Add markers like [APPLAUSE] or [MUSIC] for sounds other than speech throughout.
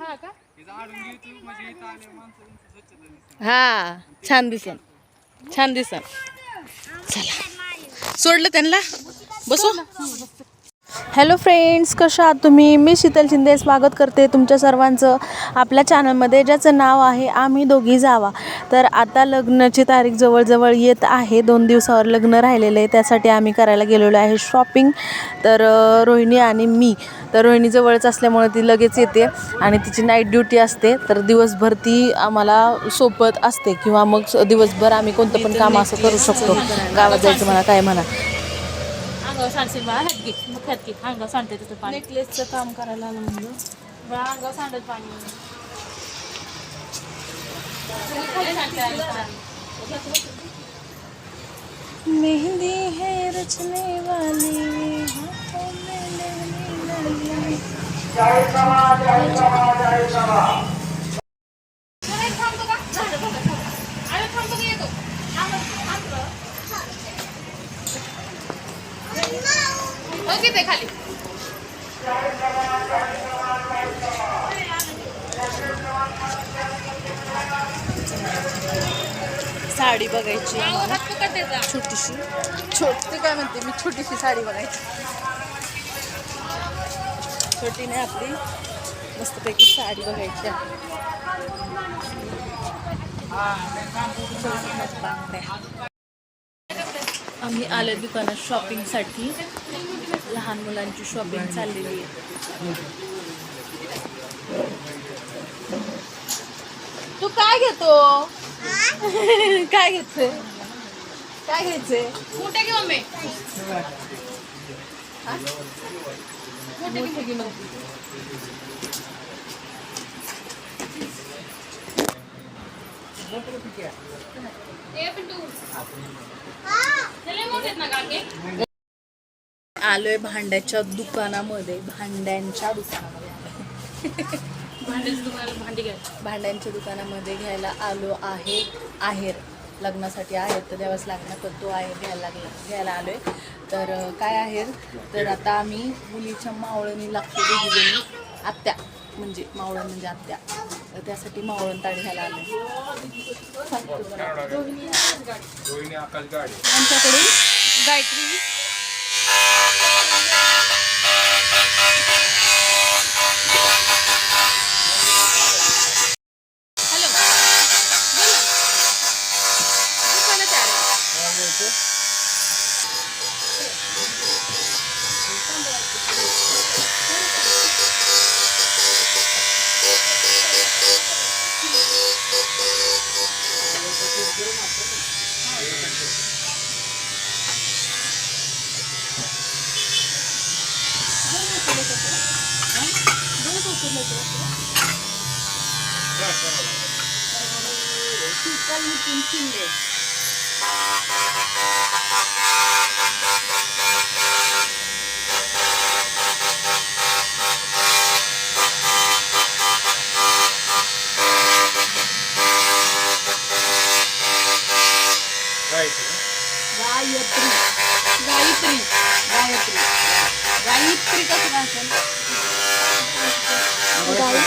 हा का? म्हणजे. हा छान दिसन छान दिसन चला. सोडलं त्यांना? बसू. हॅलो फ्रेंड्स कशा आहात तुम्ही? मी शीतल शिंदे स्वागत करते तुमच्या सर्वांचं आपल्या चॅनलमध्ये ज्याचं नाव आहे आम्ही दोघी जावा. तर आता लग्नाची तारीख जवळजवळ येत आहे. दोन दिवसावर लग्न राहिलेलं आहे. त्यासाठी आम्ही करायला गेलेलो आहे शॉपिंग तर रोहिणी आणि मी. तर रोहिणी जवळच असल्यामुळे ती लगेच येते आणि तिची नाईट ड्युटी असते. तर दिवसभर ती आम्हाला सोबत असते. किंवा मग दिवसभर आम्ही कोणतं पण काम असं करू शकतो. गावात जायचं म्हणा काय म्हणा. अंगावर सांडशील बाळा हात घे मग हात घे अंगावर सांडते तिथं पाणी. नेकलेसचं काम करायला आलं म्हणलं. बाळा अंगावर सांडत पाणी. मेहंदी है रचने वाली हाथों में थांबतो का? थांबतो का येतो? खाली. साडी बघायची. छोटीशी. छोट काय म्हणते? मी छोटीशी साडी बघायची. छोटी नाही आपली. मस्तपैकी साडी बघायची आहे. आम्ही आलो दुकानात शॉपिंगसाठी लहान मुलांची शॉपिंग चाललेली आहे. तू काय घेतो? [LAUGHS] काय घेतोय? काय घ्यायचंय? मोठे घेऊ मम्मी मोठी घे मग. ए पिंटू. चले मोठे आहेत ना काके आलोय भांड्याच्या दुकानामध्ये भांड्यांच्या दुकानामध्ये. आलोय. भांड्याचं तुम्हाला भांडी घ्या भांड्यांच्या दुकानामध्ये घ्यायला आलो आहे आहेर. लग्नासाठी आहेर तर द्यावाच लागणार तर तो आहेर घ्यायला लागला घ्यायला आलोय. तर अं, काय आहेर? तर आता आम्ही मुलीच्या मावळणी लागतो दोघीजणी आत्या. म्हणजे मावळण म्हणजे आत्या. तर त्यासाठी मावळण ताट घ्यायला आलोय. रोहिणी आकाश गाडी. आमच्याकडून गायत्री शीतल नितीन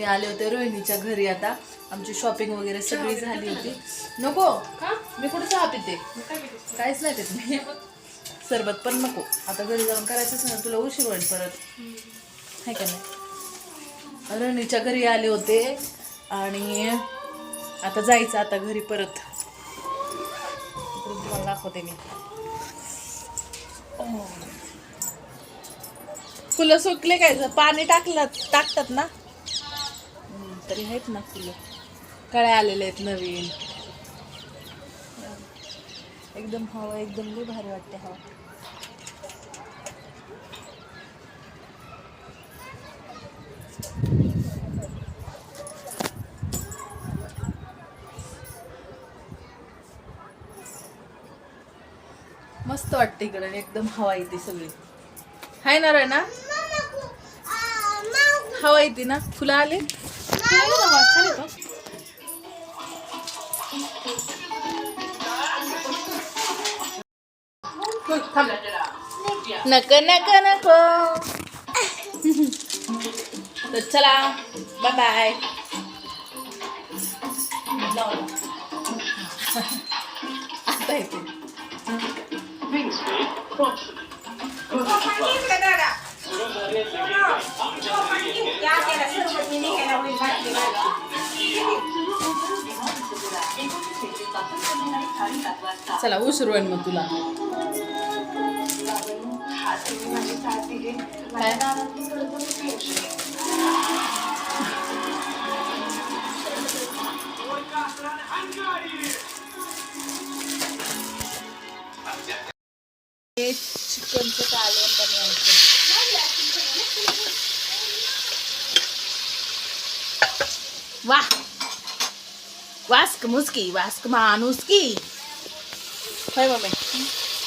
मी आले होते रोहिणीच्या घरी आता. आमची शॉपिंग वगैरे सगळी झाली होती. नको. मी कुठे चहा पिते? काहीच नाही पित मी. सरबत पण नको. आता घरी जाऊन करायचंच ना तुला उशीर होईल परत. आहे का नाही? रणीच्या घरी आले होते आणि आता जायचं आता घरी परत. तुम्हाला दाखवते मी. फुलं सुकले काय? पाणी टाकलं टाकतात ना? तरी आहेत ना फुलं. कळ्या आलेले आहेत नवीन. एकदम हवा एकदम लई भारी वाटते हवा. मस्त वाटते इकडे एकदम हवा येते सगळी. हाय ना रे ना हवा येते ना? फुलं आले नक नक नको तर चला बाय बाय आता येते चला उशीर होईल मग तुला. हे चिकनचं कालवण बनवायचं वाह. वास्क मुस्की वास्क माणुसकी. होय मम्मी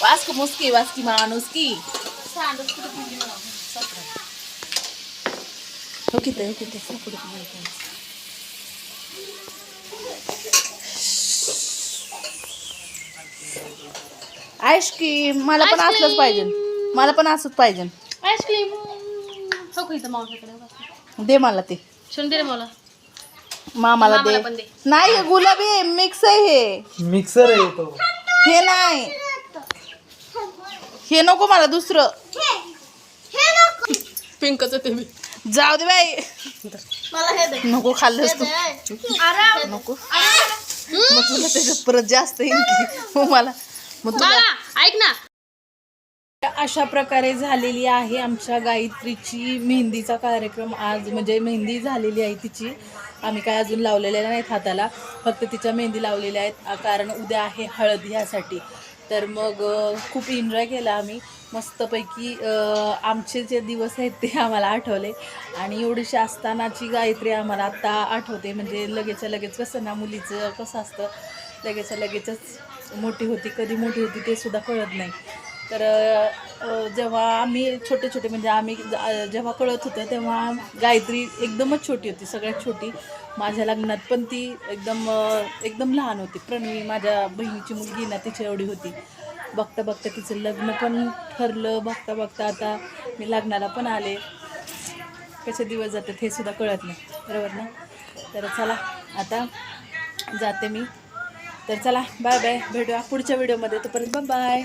वास्क मुस्की वास्की माणुसकी हो किती हो किती आईस्क्रीम मला पण असलंच पाहिजे. मला पण असंच पाहिजे. आईस्क्रीम हो का इथं मावशाकडे दे मला ते. शिवून दे रे मला. मामाला दे. पण दे. नाही हे गुलाबी आहे. मिक्स आहे हे. मिक्सर आहे तो. हे नाही. हे नको मला दुसरं. पिंकच ते मी जाऊ दे बाई. मला हे दे. नको खाल्लंस तू. अरे नको. मग तुला त्याच्यात परत जास्त येईल की मग मला मग तुला ऐक ना. अशा प्रकारे झालेली आहे आमच्या गायत्रीची मेहंदीचा कार्यक्रम आज म्हणजे मेहंदी झालेली आहे तिची. आम्ही काय अजून लावलेल्या नाहीत हाताला फक्त तिच्या मेहंदी लावलेल्या आहेत. कारण उद्या आहे हळद ह्यासाठी. तर मग खूप एन्जॉय केला आम्ही. मस्तपैकी आमचे जे दिवस आहेत ते आम्हाला आठवले. आणि एवढीशी असतानाची गायत्री आम्हाला आत्ता आठवते. म्हणजे लगेचच्या लगेच कसं ना मुलीचं कसं असतं लगेचच्या लगेचच मोठी होती कधी मोठी होती ते सुद्धा कळत नाही. तर जेव्हा आम्ही छोटे छोटे म्हणजे आम्ही जेव्हा कळत होतं तेव्हा गायत्री एकदमच छोटी होती सगळ्यात छोटी. माझ्या लग्नात पण ती एकदम एकदम लहान होती. प्रणवी माझ्या बहिणीची मुलगी ना तिची एवढी होती. बघता बघता तिचं लग्न पण ठरलं बघता बघता आता मी लग्नाला पण आले. कसे दिवस जातात हे सुद्धा कळत नाही. बरोबर ना? तर चला आता जाते मी. तर चला बाय बाय. भेटूया पुढच्या व्हिडिओमध्ये. तोपर्यंत बाय